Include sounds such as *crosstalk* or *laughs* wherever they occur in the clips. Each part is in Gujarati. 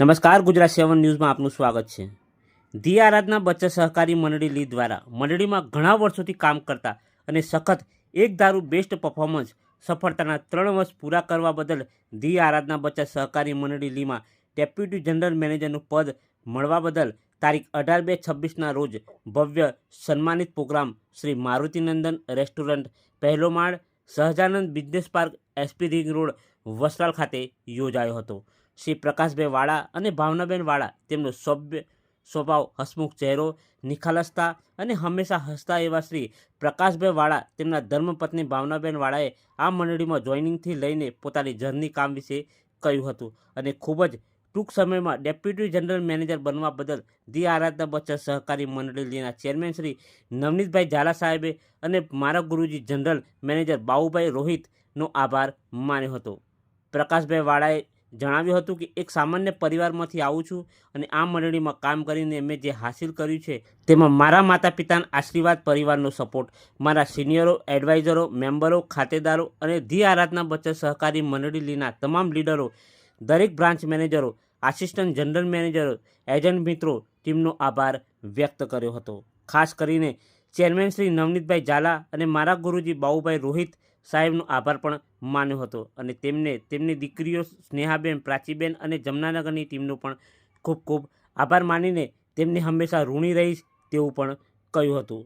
નમસ્કાર, ગુજરાત સેવન ન્યૂઝમાં આપનું સ્વાગત છે. ધી આરાધના બચત સહકારી મંડળી લી દ્વારા મંડળીમાં ઘણા વર્ષોથી કામ કરતા અને સખત એક દારૂ બેસ્ટ પરફોર્મન્સ સફળતાના ત્રણ વર્ષ પૂરા કરવા બદલ ધી આરાધના બચત સહકારી મંડળી લીમાં ડેપ્યુટી જનરલ મેનેજરનું પદ મળવા બદલ તારીખ અઢાર બે છવ્વીસના રોજ ભવ્ય સન્માનિત પ્રોગ્રામ શ્રી મારુતિનંદન રેસ્ટોરન્ટ પહેલો માળ Sahajanand business park, SP ring road, Vastral ખાતે યોજાયો હતો. શ્રી પ્રકાશભાઈ વાળા અને ભાવનાબેન વાળા તેમનો સભ્ય સ્વભાવ, હસમુખ ચહેરો, નિખાલસતા અને હંમેશા હસતા એવા શ્રી પ્રકાશભાઈ વાળા તેમના ધર્મપત્ની ભાવનાબેન વાળાએ આ મંડળીમાં જોઈનિંગથી લઈને પોતાની જર્ની કામ વિશે કહ્યું હતું અને ખૂબ જ ટૂંક સમયમાં ડેપ્યુટી જનરલ મેનેજર બનવા બદલ ધી આરાધના બચત સહકારી મંડળીના ચેરમેન શ્રી નવનીતભાઈ ઝાલા સાહેબે અને મારા ગુરુજી જનરલ મેનેજર બાબુભાઈ રોહિતનો આભાર માન્યો હતો. પ્રકાશભાઈ વાળાએ જણાવ્યું હતું કે એક સામાન્ય પરિવારમાંથી આવું છું અને આ મંડળીમાં કામ કરીને મેં જે હાસિલ કર્યું છે તેમાં મારા માતા પિતાના આશીર્વાદ, પરિવારનો સપોર્ટ, મારા સિનિયરો, એડવાઇઝરો, મેમ્બરો, ખાતેદારો અને ધી આરાધના બચત સહકારી મંડળી લીના તમામ લીડરો, દરેક બ્રાન્ચ મેનેજરો, આસિસ્ટન્ટ જનરલ મેનેજરો, એજન્ટ મિત્રો, ટીમનો આભાર વ્યક્ત કર્યો હતો. ખાસ કરીને ચેરમેન શ્રી નવનીતભાઈ ઝાલા અને મારા ગુરુજી બાબુભાઈ રોહિત સાહેબનો આભાર પણ માન્યો હતો અને તેમને, તેમની દીકરીઓ સ્નેહાબેન, પ્રાચીબેન અને જમનાનગરની ટીમનો પણ ખૂબ ખૂબ આભાર માનીને તેમને હંમેશા ઋણી રહીશ તેવું પણ કહ્યું હતું.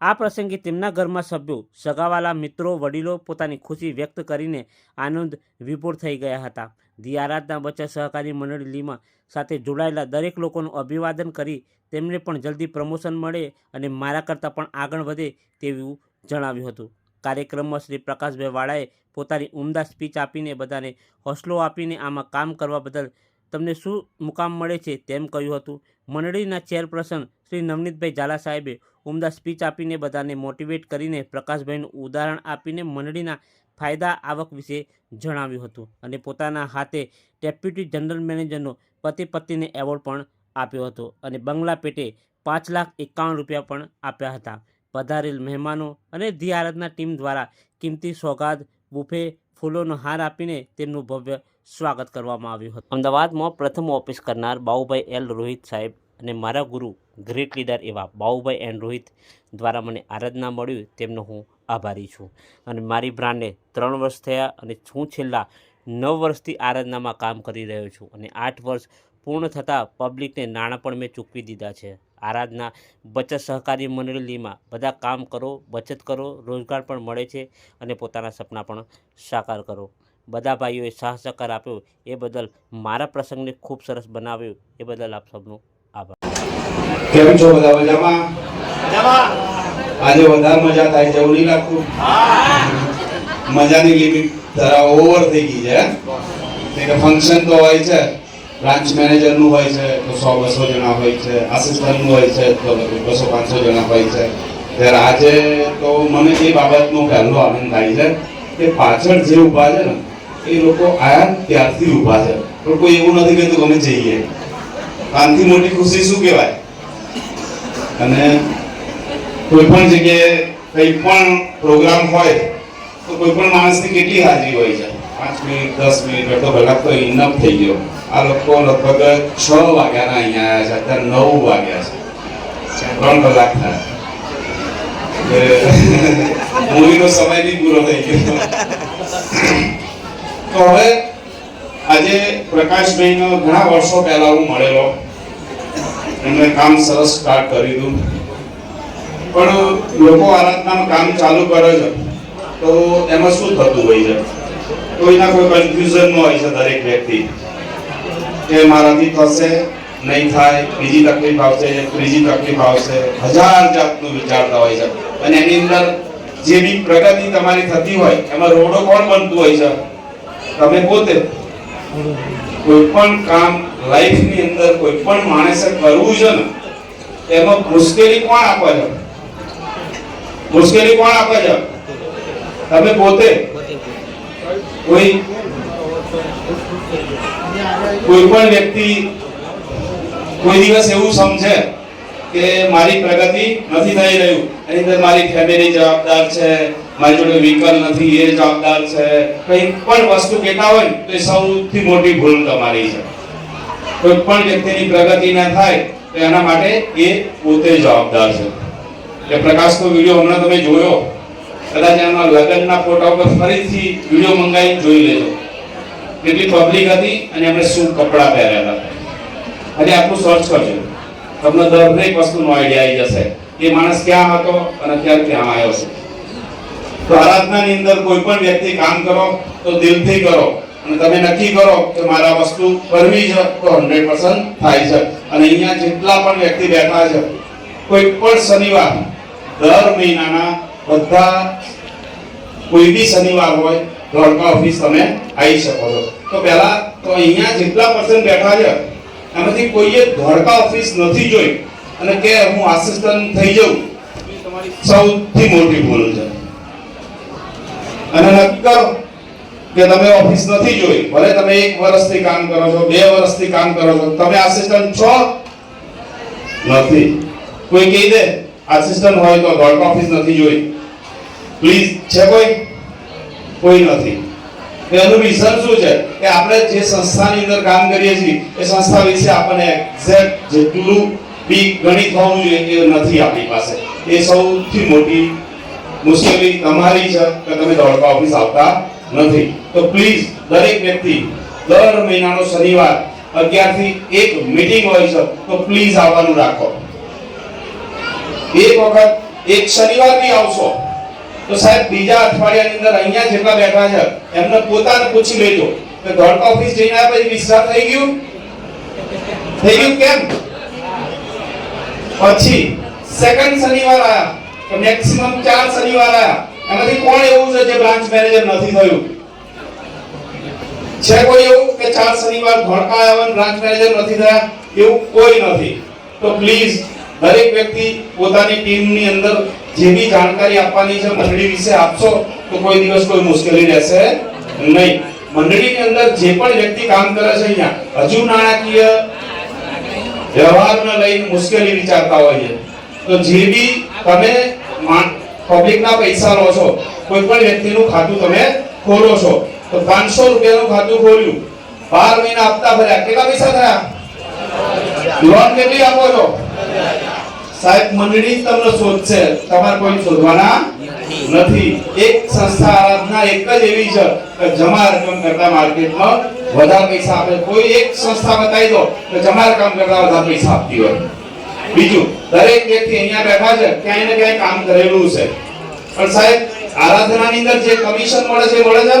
આ પ્રસંગે તેમના ઘરમાં સભ્યો, સગાવાલા, મિત્રો, વડીલો પોતાની ખુશી વ્યક્ત કરીને આનંદ વિપુર થઈ ગયા હતા. ધી આરાધના બચત સહકારી મંડળી લીમાં સાથે જોડાયેલા દરેક લોકોનું અભિવાદન કરી તેમને પણ જલ્દી પ્રમોશન મળે અને મારા કરતાં પણ આગળ વધે તેવું જણાવ્યું હતું. કાર્યક્રમમાં શ્રી પ્રકાશભાઈ વાળાએ પોતાની ઉમદા સ્પીચ આપીને બધાને હોસલો આપીને આમાં કામ કરવા બદલ તમને શું મુકામ મળે છે તેમ કહ્યું હતું. મંડળીના ચેરપર્સન શ્રી નવનીતભાઈ ઝાલા સાહેબે ઉમદા સ્પીચ આપીને બધાને મોટિવેટ કરીને પ્રકાશભાઈનું ઉદાહરણ આપીને મંડળીના ફાયદા આવક વિશે જણાવ્યું હતું અને પોતાના હાથે ડેપ્યુટી જનરલ મેનેજરનો પતિ પત્નીને એવોર્ડ પણ આપ્યો હતો અને બંગલા પેટે પાંચ લાખ એકાવન રૂપિયા પણ આપ્યા હતા. પધારેલ મહેમાનો અને ધી આરાધના ટીમ દ્વારા કિંમતી સોગાદ, બુફે ફૂલોનો હાર આપીને તેમનું ભવ્ય સ્વાગત કરવામાં આવ્યું હતું. અમદાવાદમાં પ્રથમ ઓફિસ કરનાર બાઉભાઈ એલ રોહિત સાહેબ અને મારા ગુરુ ગ્રેટ લીડર એવા બાઉભાઈ એન રોહિત દ્વારા મને આરાધના મળ્યું, તેમનો હું આભારી છું. અને મારી બ્રાન્ડને ત્રણ વર્ષ થયા અને હું છેલ્લા નવ વર્ષથી આરાધનામાં કામ કરી રહ્યો છું અને આઠ વર્ષ પૂર્ણ થતાં પબ્લિકને નાણાં પણ મેં ચૂકવી દીધા છે. આરાધના બચત સહકારી મંડળીમાં બધા કામ કરો બચત કરો રોજગાર પણ મળે છે અને પોતાના સપના પણ સાકાર કરો. બધા ભાઈઓએ સાહ સહકાર આપ્યો એ બદલ મારા પ્રસંગને ખૂબ સરસ બનાવ્યો એ બદલ આપ સૌનો આભાર. કેમ છો બધા મજામાં? આજે વધારે મજા થાય છે રાખું મજાની લિમિટ. જરા ઓવર થઈ ગઈ છે એટલે ફંક્શન તો હોય છે બ્રાન્ચ મેનેજરનું હોય છે, તો સો બસો જણા હોય છે આસિસ્ટન્ટનું હોય છે, તો બસો પાંચસો જણા હોય છે. ત્યારે આજે તો મને એ બાબતનો પહેલો આનંદ થાય છે કે પાછળ જે ઊભા છે ને, એ લોકો આયા ત્યારથી ઊભા છે. પણ કોઈ એવું નથી કહેતું અમે જઈએ. આનથી મોટી ખુશી શું કહેવાય? અને કોઈ પણ જગ્યાએ કંઈ પણ પ્રોગ્રામ હોય તો કોઈ પણ માણસની કેટલી હાજરી હોય છે? પાંચ મિનિટ, દસ મિનિટ અડધો કલાક તો ઇનફ થઈ ગયો. આ લોકો લગભગ છ વાગ્યાના અહીંયા આવ્યા છે. અત્યારે નવ વાગ્યા છે. ત્રણ કલાક થયા. મૂવીનો *laughs* સમય બી પૂરો થઈ ગયો. *laughs* તો હવે આજે પ્રકાશભાઈનો ઘણા વર્ષો પહેલા હું મળેલો. એમણે કામ સરસ સ્ટાર્ટ કરી દીધું પણ લોકો આરાધનાનું કામ ચાલુ કરે છે. તો એમાં શું થતું હોય છે? કોઈના કોઈ કન્ફ્યુઝન હોય છે દરેક વ્યક્તિ. કે મારાથી થશે, નહીં થાય, બીજી તકલીફ આવશે, ત્રીજી તકલીફ આવશે. હજાર જાતનું વિચારતા હોય છે. અને એની અંદર જે બી પ્રગતિ તમારી થતી હોય, એમાં રોડો કોણ બનતું હોય છે? તમે પોતે. કોઈ પણ કામ લાઈફની અંદર કોઈ પણ માણસે કરવું છે ને, એમાં મુશ્કેલી કોણ આપે છે? મુશ્કેલી કોણ આપે છે? તમે પોતે? કોઈ? કોઈ પણ વ્યક્તિ કોઈ દિવસ એવું સમજે કે મારી પ્રગતિ નથી થઈ રહ્યું. એની અંદર મારી ફેમિલી જવાબદાર છે, મારી જોડે વ્હીકલ નથી, એ જવાબદાર છે. કંઈ પણ વસ્તુ કહેતા હોય તો એ સૌથી મોટી ભૂલ તમારી છે. કોઈ પણ વ્યક્તિની પ્રગતિ ના થાય, તો એના માટે એ પોતે જવાબદાર છે. એ પ્રકાશનો વીડિયો હમણાં તમે જોયો. કદાચ એના લગ્નના ફોટા ઉપર ફરીથી વીડિયો મંગાવી જોઈ લેજો. કેટલી પબ્લિક હતી અને એમણે શું કપડાં પહેર્યા હતા. અને આટલું સર્ચ કરજો. તમને દરેક વસ્તુનો આઈડિયા આવી જશે એ માણસ ક્યાં હતો અને અત્યારે ક્યાં આવ્યો છે. તો આરાધનાની અંદર કોઈ પણ વ્યક્તિ કામ કરો તો દિલથી કરો. અને તમે નક્કી કરો કે મારા વસ્તુ કરવી છે તો 100% થાય છે. અને અહીંયા જેટલા પણ વ્યક્તિ બેઠા છે, કોઈ પણ શનિવાર દર મહિનાના બધા કોઈ બી શનિવાર હોય દ્વારકા ઓફિસ તમે આવી શકો છો. તો પહેલા તો અહીંયા જેટલા પર્સન બેઠા છે, એમાંથી કોઈએ દ્વારકા ઓફિસ નથી જોઈ અને કે હું આસિસ્ટન્ટ થઈ જાઉં, સૌથી મોટી ભૂલ છે. અને નક્કર કે તમે ઓફિસ નથી જોઈ, ભલે તમે એક વર્ષથી કામ કરો છો, બે વર્ષથી કામ કરો છો, તમે આસિસ્ટન્ટ છો? નથી. કોઈ કહી દે, આસિસ્ટન્ટ હોય તો ધોળકા ઓફિસ નથી જોઈ. પ્લીઝ છે કોઈ? કોઈ નથી. એનું રીઝન શું છે? કે આપણે જે સંસ્થાની અંદર કામ કરીએ છીએ, એ સંસ્થા વિશે આપણને એક્ઝેક્ટ જેટલું બી ગણિત હોવું જોઈએ એ નથી આપણી પાસે. એ સૌથી મોટી મુશ્કેલી તમારી છે કે તમે ધોળકા ઓફિસ આવતા નથી. તો પ્લીઝ દરેક વ્યક્તિ દર મહિનાનો શનિવાર અગિયારથી એક મીટિંગ હોય છે, તો પ્લીઝ આવવાનું રાખો. એક વખત, એક શનિવાર બી આવશો. તો સાહેબ બીજા અઠવાડિયાની અંદર અહીંયા જેટલા બેઠા છે, એમને પોતાને પૂછી લેજો. કે ધોળકા ઓફિસ જઈને આવ્યા પછી વિશ્વાસ થઈ ગયું? થઈ ગયું કેમ? પછી સેકન્ડ શનિવાર આયા, તો મેક્સિમમ ચાર શનિવાર આયા. એમાંથી કોણ એવું છે જે બ્રાન્ચ મેનેજર નથી થયું? છે કોઈ એવું કે ચાર શનિવાર ધોળકા આવ્યા બ્રાન્ચ મેનેજર નથી થયા? એવું કોઈ નથી. તો પ્લીઝ દરેક વ્યક્તિ પોતાની ટીમની અંદર જે બી જાણકારી આપવાની છે મંડળી વિશે આપશો તો કોઈ દિવસ કોઈ મુશ્કેલી રહેશે નહીં. મંડળીની અંદર જે પણ વ્યક્તિ કામ કરે છે અહીંયા, હજુ નાણાકીય વ્યવહારને લઈને મુશ્કેલી વિચારતા હોય તો જે બી તમે પબ્લિકના પૈસા લો છો, કોઈ પણ વ્યક્તિનું ખાતું તમે ખોલો છો, તો પાંચસો રૂપિયાનું ખાતું ખોલ્યું. બાર મહિના આપતા ભર્યા. કેટલા પૈસા થયા? લોન કેટલી આપો છો? સાહેબ, મંડળી તમને શોધશે. તમારે કોઈ શોધવાના નથી. એક સંસ્થા આરાધના એક જ એવી છે કે જમા રકમ કરતા માર્કેટમાં વધારે પૈસા આપે. કોઈ એક સંસ્થા બતાવી દો કે જમા રકમ કરતા વધારે પૈસા આપતી હોય. બીજું, દરેક વ્યક્તિ અહીંયા બેઠા છે, ક્યાંય ને ક્યાંય કામ કરેલું છે. પણ સાહેબ, આરાધનાની અંદર જે કમિશન મળે છે મળે છે?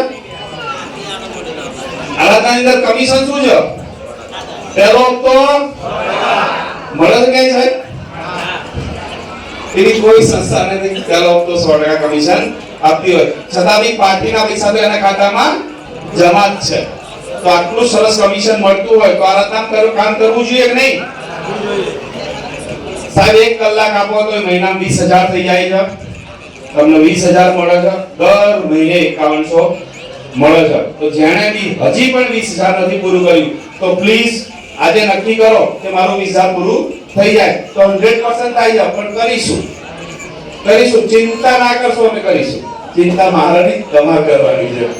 આરાધનાની અંદર કમિશન શું છે? પહેલો તો મળે છે ક્યાંય સાહેબ? એવી કોઈ સંસ્થા નથી. પહેલો તો સો ટકા કમિશન આપતી હોય. છતાં બી પાર્ટીના પૈસા તો એના ખાતામાં જમા જ છે. તો આટલું સરસ કમિશન મળતું હોય, તો આ કરું, કામ કરવું જોઈએ કે નહીં? સાહેબ, એક કલાક આપો તો મહિના વીસ હજાર થઈ જાય છે. તમને વીસ હજાર મળે છે. દર મહિને એકાવનસો મળે છે. તો જેણે બી હજી પણ વીસ હજાર નથી પૂરું કર્યું, તો પ્લીઝ આજે નક્કી કરો કે મારું વીસ હજાર પૂરું થઈ જાય. તો હંડ્રેડ પર્સન્ટ થઈ જાય પણ કરીશું. કરીશું. ચિંતા ના કરશો, અમે કરીશું. ચિંતા મહારાણી તમારે કરવાની છે.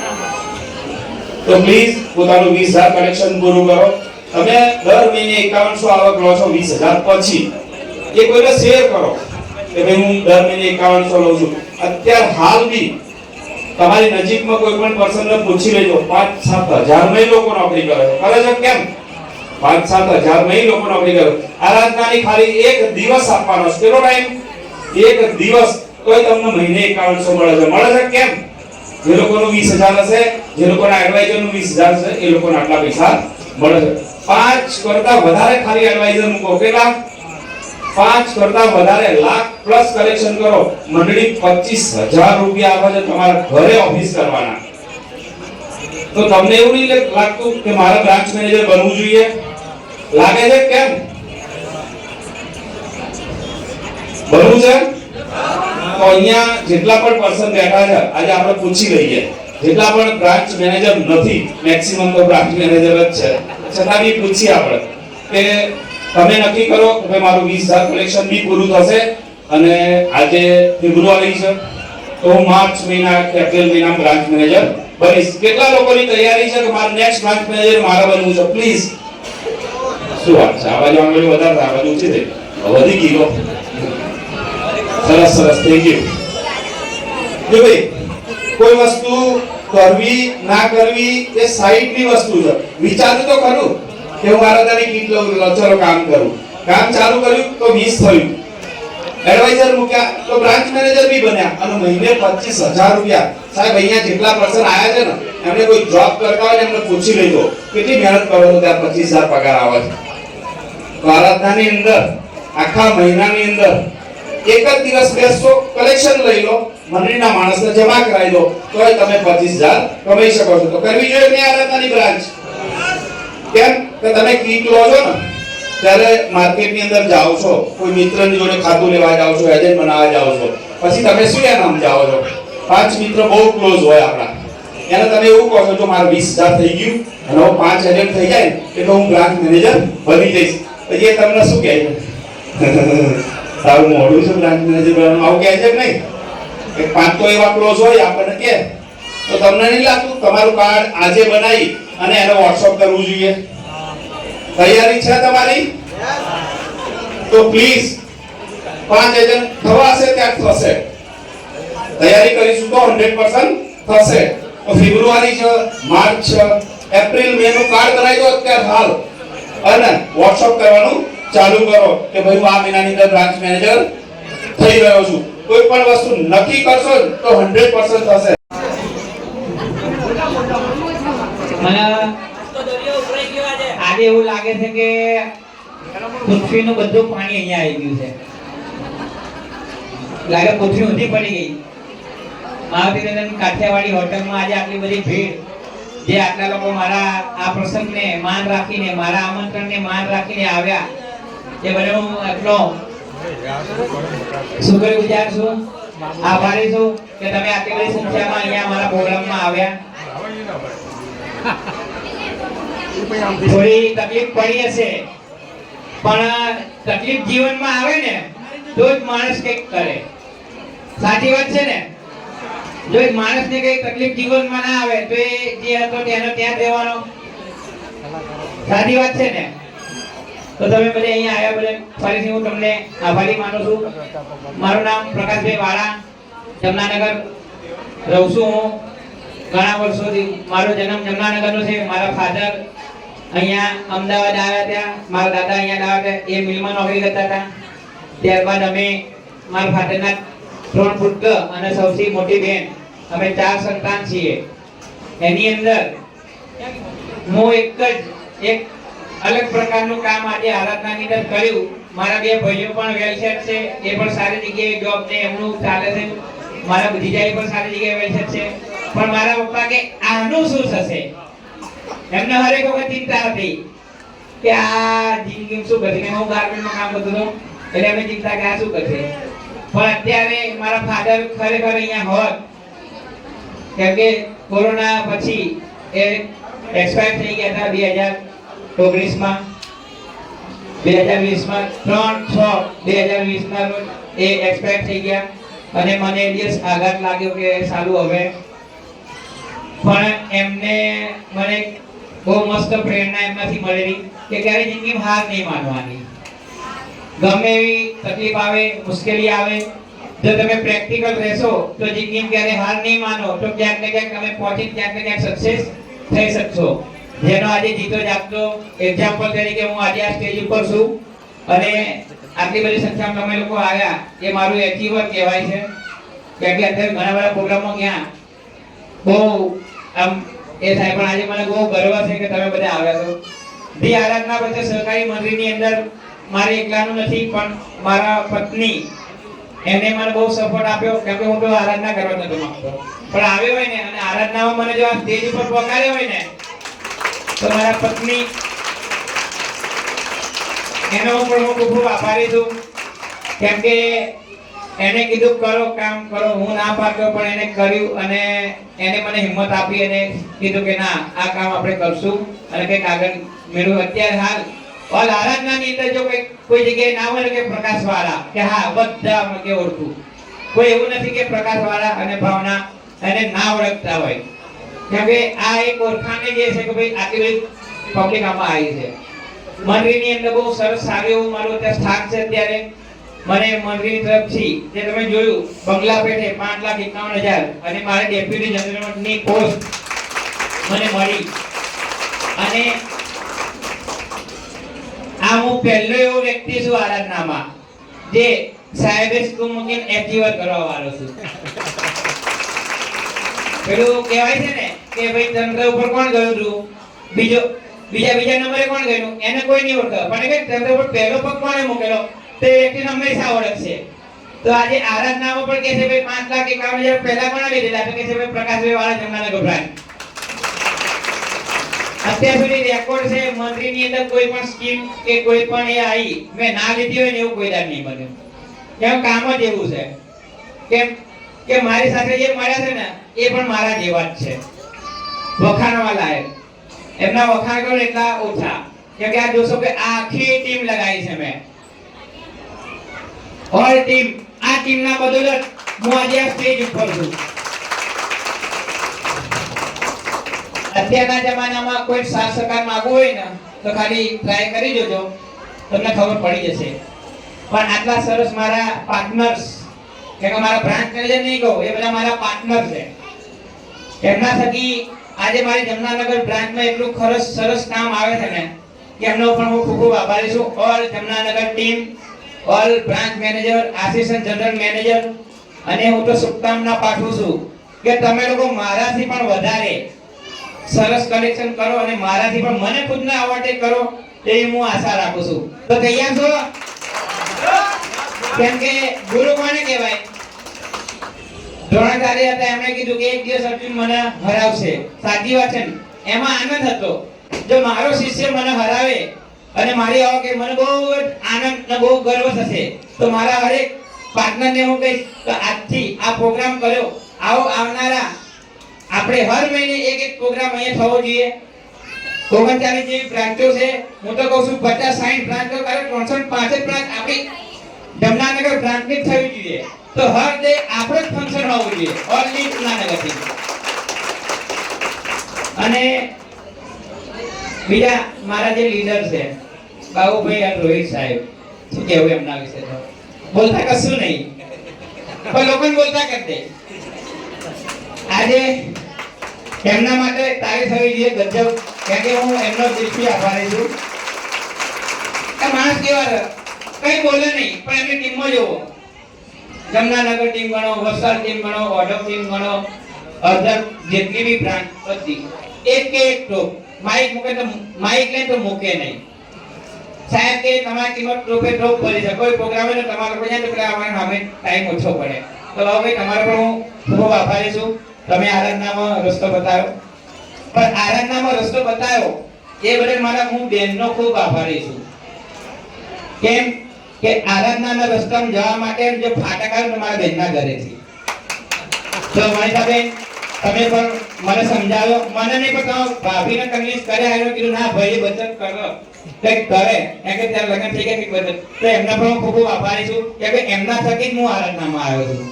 તો પ્લીઝ પોતાનું વીસ હજાર કલેક્શન પૂરું કરો. તમે દર મહિને એકાવનસો આવક લો છો વીસ હજાર પછી. એ કોઈને શેર કરો. કે ભાઈ, હું દર મહિને એકાવનસો લઉં છું. અત્યારે હાલ બી તમારી નજીકમાં કોઈ પણ પર્સનને પૂછી લેજો. પાંચ, સાત હજારમાં લોકો નોકરી કરે કરે છે કેમ? પાંચ સાત હજાર નહીં લોકો નોકરી કરે આરાધનાની ખાલી એક દિવસ આપવાનો છે. કેટલો ટાઈમ એક દિવસ. તોય તમને મહિને એકાવનસો મળે છે. મળે છે કેમ? જે લોકોનું વીસ હજાર હશે, જે લોકોના એડવાઇઝરનું વીસ હજાર છે એ લોકોને આટલા પૈસા મળે છે. પાંચ કરતા વધારે ખાલી એડવાઇઝર મૂકો. કેટલા? પાંચ કરતા વધારે લાખ પ્લસ કલેક્શન કરો. મંડળી પચીસ હજાર રૂપિયા આપે છે તમારા ઘરે ઓફિસ કરવાના. તો તમને એવું નહીં લાગ- લાગતું કે મારે બ્રાન્ચ મેનેજર બનવું જોઈએ? લાગે છે કેમ? બનવું છે? તો અહીંયા જેટલા પણ પર્સન બેઠા છે, આજે આપણે પૂછી લઈએ. જેટલા પણ બ્રાન્ચ મેનેજર નથી મેક્સિમમ તો બ્રાન્ચ મેનેજર જ છે. છતાં બી પૂછીએ આપણે કે તમે નક્કી કરો કે ભાઈ મારું વીસ હજાર કલેક્શન બી પૂરું થશે અને આજે ફેબ્રુઆરી છે, તો માર્ચ મહિના કે એપ્રિલ મહિના બ્રાન્ચ મેનેજર બનીશ. કેટલા લોકોની તૈયારી છે કે મારું નેક્સ્ટ બ્રાન્ચ મેનેજર મારે બનવું છે? પ્લીઝ શું વાત? છે આ બાજુ આંગળી વધારે આ બાજુ ઓછી થઈ. વધી ગઈ સરસ સરસ થઈ ગયું જો ભાઈ, કોઈ વસ્તુ કરવી, ના કરવી એ સાઈડની વસ્તુ છે. વિચારું તો ખરું કે હું મારા તારી કીટ લઉં ચલો કામ કરું. કામ ચાલુ કર્યું તો વીસ થયું. એડવાઇઝર મૂક્યા તો બ્રાન્ચ મેનેજર બી બન્યા અને મહિને પચીસ હજાર રૂપિયા. સાહેબ, અહીંયા જેટલા પર્સન આયા છે ને, એમને કોઈ જોબ કરતા હોય એમને પૂછી લેજો. કેટલી મહેનત કરો તો ત્યાં પચીસ હજાર પગાર આવે છે. ભારતનાની અંદર, આખા મહિનાની અંદર એક જ દિવસ બેસો કલેક્શન લઈ લો, મંડળીના માણસને જમા કરાવી દો, તોય તમે પચીસ હજાર કમાઈ શકો છો. તો કરવી જોઈએ નહીં આરાધનાની બ્રાન્ચ? કેમ? કે તમે કીટ લો છો ને, ત્યારે માર્કેટની અંદર જાઓ છો, કોઈ મિત્રની જોડે ખાતું લેવા જાઓ છો એજન્ટ બનાવવા જાઓ છો, પછી તમે શું એનામ જાઓ છો? પાંચ મિત્ર બહુ ક્લોઝ હોય આપણા. એને તમે એવું કહો છો, જો મારે વીસ હજાર થઈ ગયું, અને પાંચ એજન્ટ થઈ જાય, એટલે હું બ્રાન્ચ મેનેજર બની જઈશ. પછી એ તમને શું કહે? સારું, મોડું છે બનવાનું. આવું કહે છે નહીં? કે પાંચ તો એવા ક્લોઝ હોય, આપણને કે. તો તમને નહીં લાગતું? તમારું કાર્ડ આજે બનાવી અને એને વોટ્સઅપ કરવું જોઈએ. તૈયારી છે તમારી? તો પ્લીઝ પાંચ એજન્ટ થવાશે, ત્યાં થશે. તૈયારી કરીશું તો હંડ્રેડ થશે. તો ફેબ્રુઆરી છે, માર્ચ છે, એપ્રિલ મે નું કાર્ડ બનાવી દો અત્યારે હાલ. અને વોટ્સઅપ કરવાનું ચાલુ કરો કે ભાઈ, હું આ મહિનાની અંદર બ્રાન્ચ મેનેજર થઈ રહ્યો છું. કોઈ પણ વસ્તુ નક્કી કરશો તો તો હંડ્રેડ થશે. મને આજે એવું લાગે છે કે પૃથ્વીનું બધું પાણી અહીંયા આવી ગયું છે. લાગે પૃથ્વી ઊંધી પડી ગઈ. મહાવીરનંદન કાઠિયાવાડી હોટલમાં આજે આટલી બધી ભીડ. જે આટલા લોકો મારા આ પ્રસંગને માન રાખીને, મારા આમંત્રણને માન રાખીને આવ્યા, એ બને હું એટલો શુક્રગુજાર છું, આભારી છું કે તમે આટલી બધી સંખ્યામાં અહીંયા મારા પ્રોગ્રામમાં આવ્યા. થોડી તકલીફ પડી હશે, પણ તકલીફ જીવનમાં આવે ને, તો જ માણસ કંઈક કરે. સાચી વાત છે ને? જો એક માણસને કઈ તકલીફ જીવનમાં ના આવે, તો એ જે હતો તેનો ત્યાં રહેવાનો. સાચી વાત છે ને? તો તમે બધે અહીંયા આવ્યા બદલ ફરીથી હું તમને આભારી માનું છું. મારું નામ પ્રકાશભાઈ વાળા, જમનાનગર રહું છું હું. ઘણા વર્ષોથી મારો જન્મ જમનાનગરનો છે. મારા ફાધર અહીંયા અમદાવાદ આવ્યા ત્યાં. મારા દાદા અહીંયા આવ્યા હતા. એ મિલમાં નોકરી કરતા હતા. ત્યારબાદ અમે મારા ફાધરના ત્રણ પુત્ર અને સૌથી મોટી બેન અમે ચાર સંતાન છીએ. એની અંદર હું એક જ, એક અલગ પ્રકારનું કામ આજે આરાધનાની અંદર કર્યું. મારા બે ભાઈઓ પણ વેલસેટ છે, એ પણ સારી જગ્યાએ જોબ ને એમનું ચાલે છે. મારા ભત્રીજાઈ પણ સારી જગ્યાએ વેલસેટ છે. પણ મારા પપ્પા કે આનું શું થશે? એમને હરેક વખત ચિંતા હતી કે આ જિંદગી શું કરશે? હું ગાર્મેન્ટમાં કામ કરતો હતો, એટલે અમે ચિંતા કે આ શું કરશે? પણ અત્યારે મારા ફાધર ખરેખર અહીંયા હોત કેમ કે કોરોના પછી એ એક્સપાયર થઈ ગયા હતા બે હજાર ઓગણીસમાં. બે હજાર વીસમાં ત્રણ છ બે હજાર વીસના રોજ એ એક્સપાયર થઈ ગયા. અને મને એ દિવસ આઘાત લાગ્યો કે સારું હવે. પણ એમને મને બહુ મસ્ત પ્રેરણા એમનાથી મળેલી કે ક્યારે જિંદગીમાં હાર નહીં માનવાની. ગમે એવી તકલીફ આવે, મુશ્કેલી આવે જો તમે પ્રેક્ટિકલ રહેશો, તો જિંદગીમાં ક્યારે હાર નહીં માનો. તો ક્યાંક ને ક્યાંક તમે પહોંચી ક્યાંક ને ક્યાંક સક્સેસ થઈ શકશો. જેનો આજે જીતો જાગતો એક્ઝામ્પલ તરીકે હું આજે આ સ્ટેજ ઉપર છું. અને આટલી બધી સંખ્યામાં તમે લોકો આવ્યા, એ મારું એચીવર કહેવાય છે. કેમ કે અત્યારે ઘણા બધા પ્રોગ્રામો ગયા. બહુ આમ, એ થાય પણ આજે મને બહુ ગર્વ છે કે તમે બધા આવ્યા છો. ધી આરાધના પછી સહકારી મંદિરની અંદર મારે એકલાનું નથી, પણ મારા પત્ની એને મને બહુ સપોર્ટ આપ્યો કેમ કે હું તો આરાધના કરવા નતો માંગતો. પણ આવ્યો હોય ને અને આરાધનામાં મને જો આ સ્ટેજ ઉપર પહોંચાડ્યો હોય ને, તો મારા પત્ની એનો પણ હું ખૂબ ખૂબ આભારી છું. કેમ કે એને કીધું કરો કામ કરો, હું ના પાડતો પણ એને કર્યું અને એને મને હિંમત આપી અને કીધું કે ના, આ કામ આપણે કરશું. અને કંઈક આગળ મેળવું. અત્યારે હાલ ઓલ આરાધનાની અંદર જો કોઈ કોઈ જગ્યાએ ના હોય કે પ્રકાશ વાળા કે હા, બધા કે ઓળખું. કોઈ એવું નથી કે પ્રકાશ વાળા અને ભાવના એને ના ઓળખતા હોય. કેમ કે આ એક ઓળખાણ જે છે કે ભાઈ આટલી બધી પબ્લિક આમાં આવી છે. મંડળીની અંદર બહુ સરસ સારું એવું મારું અત્યારે સ્થાન છે અત્યારે. મને મંડળીની તરફથી જે તમે જોયું, બંગલા પેઠે પાંચ લાખ એકાવન હજાર અને મારે ડેપ્યુટી જનરલની પોસ્ટ મને મળી. અને આ હું પહેલો એવો વ્યક્તિ છું આરાધનામાં, જે સાહેબે સ્કૂલ મૂકીને એક્ટિવર કરવા વાળો છું. પેલું કહેવાય છે ને કે ભાઈ ચંદ્ર ઉપર કોણ ગયું હતું? બીજો, બીજા બીજા નંબરે કોણ ગયું એને કોઈ નહીં ઓળખે પણ કે ચંદ્ર ઉપર પહેલો પગ કોણે મૂકેલો? તે વ્યક્તિને હંમેશા ઓળખશે. તો આજે આરાધનામાં પણ કહે છે, ભાઈ પાંચ લાખ એકાવન હજાર પહેલા પણ આવી તો કહે છે, ભાઈ પ્રકાશભાઈ વાળા જમવાના ગભરાય અત્યાર સુધી રેકોર્ડ છે, મંત્રીની અંદર કોઈ પણ સ્કીમ કે કોઈ પણ એ આવી મેં ના લીધી હોય ને એવું કોઈ દાન નહીં બન્યું કેમ કામ જ એવું છે. કેમ કે મારી સાથે જે મળ્યા છે ને, એ પણ મારા જેવા જ છે. વખાણવા લાયક. એમના વખાણ કરો એટલા ઓછા. કેમ કે આ જોશો કે આખી ટીમ લગાવી છે મેં. ઓલ ટીમ આ ટીમના બદોલત હું આજે આ સ્ટેજ ઉપર છું. અત્યારના જમાનામાં કોઈ સાથ સહકાર માંગવું હોય ને, તો ખાલી ટ્રાય કરી જોજો. તમને ખબર પડી જશે. પણ આટલા સરસ મારા પાર્ટનર્સ કે મારા બ્રાન્ચ મેનેજર નહીં કહું, એ બધા મારા પાર્ટનર છે. એમના થકી આજે મારી જમનાનગર બ્રાન્ચમાં એટલું ખરસ સરસ કામ આવે છે ને, કે એમનો પણ હું ખૂબ ખૂબ આભારી છું. All Jamnagar team all branch manager assistant general manager અને હું તો શુભકામના પાઠવું છું કે તમે લોકો મારાથી પણ વધારે સરસ કલેક્શન કરો અને મારાથી પણ મને ખુદને આવડે કરો, એ હું આશા રાખું છું. તો તૈયાર છો? કેમ કે ગુરુ કોને કહેવાય? દ્રોણાચાર્ય હતા, એમણે કીધું કે એક દિવસ અર્જુન મને હરાવશે. સાચી વાત છે? એમાં આનંદ હતો. જો મારો શિષ્ય મને હરાવે અને મારી આવો કે મને બહુ જ આનંદ ને બહુ ગર્વ થશે, તો મારા હરેક પાર્ટનરને હું કહીશ કે આજથી આ પ્રોગ્રામ કર્યો. આવો આવનારા આપણે હર મહિને એક એક પ્રોગ્રામ અહીંયા થવો જોઈએ. ઓગણચાલીસ જેવી બ્રાન્ચો છે. હું તો કહું છું, પચાસ સાઠ બ્રાન્ચો કરે ત્રણસો પાસઠ બ્રાન્ચ આપણી જમનાનગર બ્રાન્ચની જ થવી જોઈએ. તો હર ડે આપણો જ ફંક્શન હોવું જોઈએ. ઓનલી જમનાનગરથી. અને બીજા મારા જે લીડર છે, બાબુભાઈ અને રોહિત સાહેબ. શું કહેવું એમના વિશે તો? બોલતા કશું નહીં. પણ લોકોને બોલતા કરી દે. આજે એમના માટે તારીફ થવી જોઈએ ગજબ કેમ કે હું એમનો દિલથી આભારી છું. આ માણસ કેવા કંઈ બોલે નહીં, પણ એમની ટીમમાં જોવો જમનાનગર ટીમ ગણો વલસાડ ટીમ ગણો, ઓઢવ ટીમ ગણો અધર જેટલી બી બ્રાન્ચ બધી, એક કે એક ટોપ માઇક મૂકે તો, માઇક લે તો મૂકે નહીં. સાહેબ કે તમારી ટીમમાં ટોપે ટોપ ભરી છે. કોઈ પ્રોગ્રામ હોય તમારે લોકો જાય તો અમારે સામે ટાઈમ ઓછો પડે. તો હવે તમારે પણ હું ખૂબ આભારી છું. તમે આરાધનામાં રસ્તો બતાવ્યો? પણ આરાધનામાં રસ્તો બતાવ્યો, એ બદલ મારા હું બેનનો ખૂબ આભારી છું. કેમ કે આરાધનાના રસ્તામાં જવા માટે જે ફાટક આવે ને મારા બેનના ઘરેથી તો મનીષાબેન તમે પણ મને સમજાવ્યો મને નહીં, પણ તમે ભાભીને કન્વિન્સ કર્યા એનું કીધું, ના ભાઈ બચત કરો. કંઈક કરે. એમ કે ત્યારે લગ્ન થઈ ગયા કંઈક બચત. તો એમના પણ હું ખૂબ ખૂબ આભારી છું. કે એમના થકી જ હું આરાધનામાં આવ્યો છું.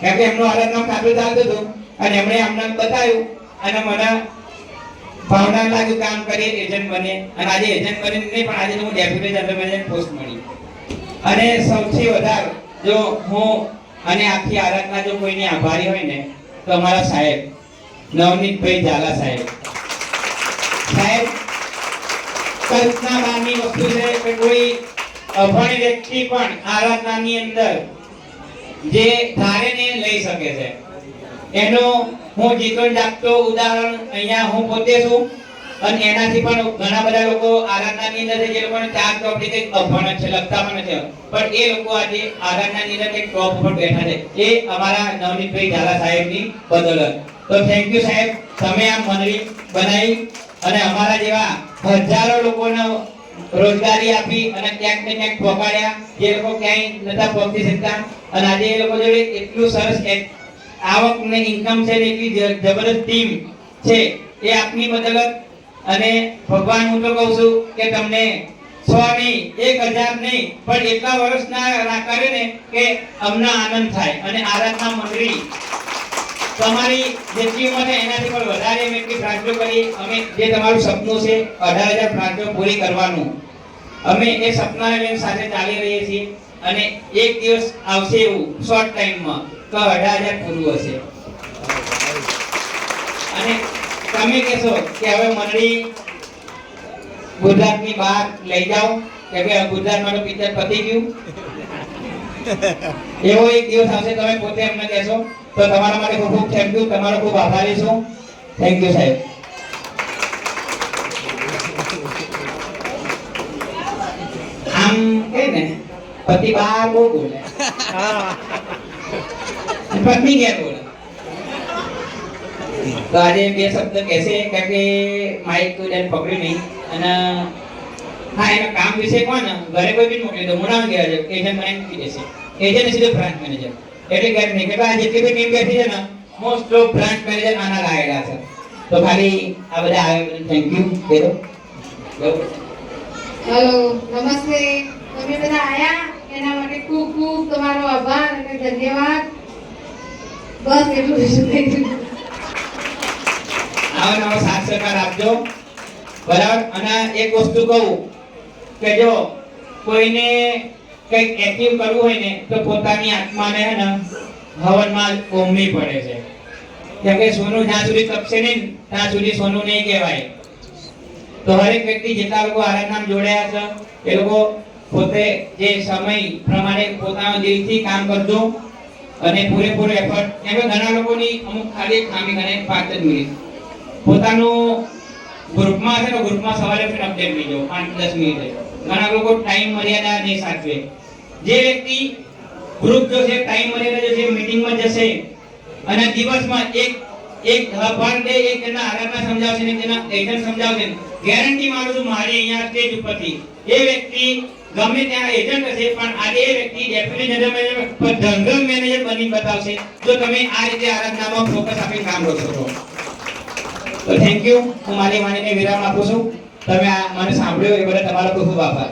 કેમ કે એમનું આરાધનામાં કાપી ચાલતું હતું અને એમણે અમને બતાવ્યું અને મને ભાવના લાગ્યું કામ કરી એજન્ટ બને. અને આજે એજન્ટ બની નહીં, પણ આજે હું ડેપ્યુટી જનરલ મેનેજર પોસ્ટ મળી. અને સૌથી વધારે જો હું અને આખી આરાધના જો કોઈની આભારી હોય ને, તો અમારા સાહેબ, નવનીતભાઈ ઝાલા સાહેબ. સાહેબ કલ્પના બહારની વસ્તુ છે કે કોઈ અભણ વ્યક્તિ પણ આરાધનાની અંદર જે ધારે ને લઈ શકે છે. એનું હું જીવન રાખતો ઉદાહરણ અહીંયા હું પોતે છું. અને એનાથી પણ ઘણા બધા લોકો આરાધનાની અંદર જે લોકો ચાર ચોપડી કંઈક અભણ છે, લખતા પણ નથી. પણ એ લોકો આજે આરાધનાની અંદર કંઈક ટોપ ઉપર બેઠા છે. એ અમારા નવનીતભાઈ ઝાલા સાહેબની બદોલત. તો થેન્ક યુ સાહેબ. તમે આ મંડળી બનાવી અને અમારા જેવા હજારો લોકોને રોજગારી આપી અને ક્યાંક ને ક્યાંક પહોંચાડ્યા જે લોકો ક્યાંય નતા પહોંચી શકતા. અને આજે એ લોકો જોડે એટલું સરસ એક આવક ને ઇન્કમ છે એટલી જબરદસ્ત ટીમ છે એ આપની બદલત. અને ભગવાન, હું તો કહું છું કે તમને સો નહીં, એક હજાર નહીં, પણ એટલા વર્ષના રાખે ને કે અમને આનંદ થાય અને આરાધના મંડળી. તમારી જેટલી ઉંમર એનાથી પણ વધારે અમે એટલી બ્રાંચો કરી. અમે જે તમારું સપનું છે, અઢાર હજાર બ્રાંચો પૂરી કરવાનું. અમે એ સપના સાથે ચાલી રહીએ છીએ અને એક દિવસ આવશે એવું શોર્ટ ટાઈમમાં તો અઢાર હજાર પૂરું હશે અને તમે કહેશો કે હવે મંડળી ગુજરાતની બહાર લઈ જાઓ કે ભાઈ ગુજરાત મારું પિક્ચર પતી ગયું. *laughs* એવો એક દિવસ આવશે તમે પોતે અમને કહેશો તો તમારા માટે ખૂબ ખૂબ થેન્ક યુ તમારો ખૂબ આભારી છું. થેન્ક યુ સાહેબ. આમ કે ને પતિ બહાર બહુ બોલે. અને *laughs* *laughs* પત્ની ઘેર બોલે તો આજે બે શબ્દ કહેશે, કારણ કે માઇક તો જેને પકડી નહીં. અને હા, એના કામ વિશે કોણ? ઘરે કોઈ બી મોકલી દો. મોડા ગયા છે એજન્ટ મને મૂકી દેશે. એજન્ટ સીધો બ્રાન્ચ મેનેજર એટલે ઘરે નહીં કે આ જેટલી બી ટીમ બેઠી છે ને મોસ્ટ ઓફ બ્રાન્ચ મેનેજર આના લાગેલા છે. તો ખાલી આ બધા આવે થેન્ક યુ કહી દો હેલો, નમસ્તે. તમે બધા આયા? એના માટે ખૂબ ખૂબ તમારો આભાર અને ધન્યવાદ. બસ પડે છે. કેમ સોનું જ્યાં સુધી તપશે નહીં ત્યાં સુધી સોનું નહીં કહેવાય. તો હરેક વ્યક્તિ જેટલા લોકો આરાધનામ જોડાયા છે, એ પોતે જે સમય પ્રમાણે પોતાના દિલથી કામ કરજો. અને પૂરેપૂરો એફર્ટ એમાં ઘણા લોકોની અમુક ખાલી ખામી ગણે પાંચ જ મિનિટ પોતાનું ગ્રુપમાં છે ને ગ્રુપમાં સવારે પણ અપડેટ લઈ જાઓ, પાંચ દસ મિનિટે. ઘણા લોકો ટાઈમ મર્યાદા નહીં સાચવે. જે વ્યક્તિ ગ્રુપ જો છે ટાઈમ મર્યાદા જો છે મીટિંગમાં જશે અને દિવસમાં એક એક પર ડે એક તેના આરાધના સમજાવશે ને તેના એજન્ટ સમજાવશે ગેરંટી મારું છું, મારી અહીંયા સ્ટેજ ઉપરથી. એ વ્યક્તિ ગમે ત્યાં એજન્ટ હશે, પણ આજે એ વ્યક્તિ ડેપ્યુટી જનરલ મેનેજર પર જનરલ મેનેજર બની બતાવશે. જો તમે આ રીતે આરાધનામાં ફોકસ આપી કામ કરો છો. તો થેન્ક યુ હું મારી વાણીને વિરામ આપું છું. તમે આ મને સાંભળ્યો એ બદલ તમારો ખૂબ ખૂબ આભાર.